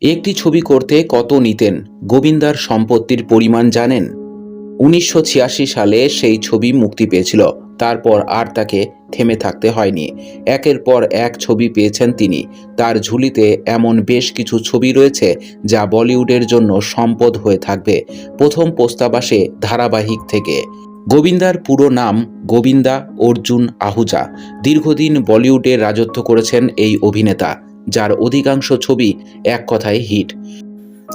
একটি ছবি করতে কত নিতেন? গোবিন্দার সম্পত্তির পরিমাণ জানেন? উনিশশো ছিয়াশি সালে সেই ছবি মুক্তি পেয়েছিল। তারপর আর তাকে থেমে থাকতে হয়নি। একের পর এক ছবি পেয়েছেন তিনি। তার ঝুলিতে এমন বেশ কিছু ছবি রয়েছে যা বলিউডের জন্য সম্পদ হয়ে থাকবে। প্রথম প্রস্তাব আসে ধারাবাহিক থেকে। গোবিন্দার পুরো নাম গোবিন্দা অর্জুন আহুজা। দীর্ঘদিন বলিউডে রাজত্ব করেছেন এই অভিনেতা। যার অধিকাংশ ছবি এক কথায় হিট।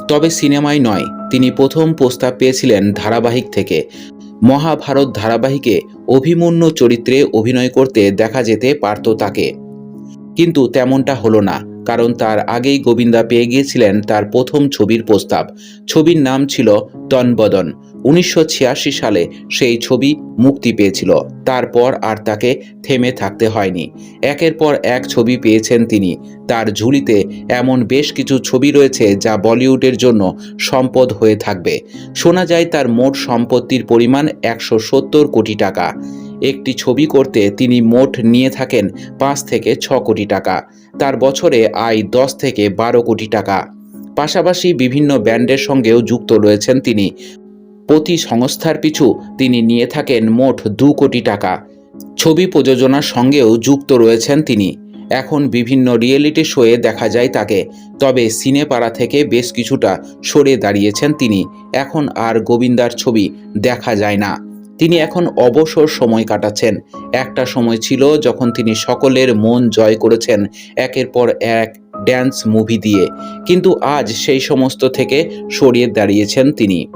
তবে সিনেমায় নয়, তিনি প্রথম প্রস্তাব পেয়েছিলেন ধারাবাহিক থেকে। মহাভারত ধারাবাহিকে অভিমন্যু চরিত্রে অভিনয় করতে দেখা যেতে পারত তাকে। কিন্তু তেমনটা হলো না, কারণ তার আগেই গোবিন্দা পেয়ে গিয়েছিলেন তার প্রথম ছবির প্রস্তাব। ছবির নাম ছিল তনবদন। উনিশশো ছিয়াশি সালে সেই ছবি মুক্তি পেয়েছিল। তারপর আর তাকে থেমে থাকতে হয়নি। একের পর এক ছবি পেয়েছেন তিনি। তার ঝুলিতে এমন বেশ কিছু ছবি রয়েছে যা বলিউডের জন্য সম্পদ হয়ে থাকবে। শোনা যায় তার মোট সম্পত্তির পরিমাণ একশো সত্তর কোটি টাকা। একটি ছবি করতে তিনি মোট নিয়ে থাকেন পাঁচ থেকে ছ কোটি টাকা। তার বছরে আয় দশ থেকে বারো কোটি টাকা। পাশাপাশি বিভিন্ন ব্যান্ডের সঙ্গেও যুক্ত রয়েছেন তিনি। প্রতি সংস্থার পিছু তিনি নিয়ে থাকেন মোট দু কোটি টাকা। ছবি প্রযোজনার সঙ্গেও যুক্ত রয়েছেন তিনি। এখন বিভিন্ন রিয়েলিটি শোয়ে দেখা যায় তাকে। তবে সিনেপাড়া থেকে বেশ কিছুটা সরে দাঁড়িয়েছেন তিনি। এখন আর গোবিন্দার ছবি দেখা যায় না। তিনি এখন অবসর সময় কাটাচ্ছেন। একটা সময় ছিল যখন তিনি সকলের মন জয় করেছেন একের পর এক ড্যান্স মুভি দিয়ে। কিন্তু আজ সেই সমস্ত থেকে সরিয়ে দাঁড়িয়েছেন তিনি।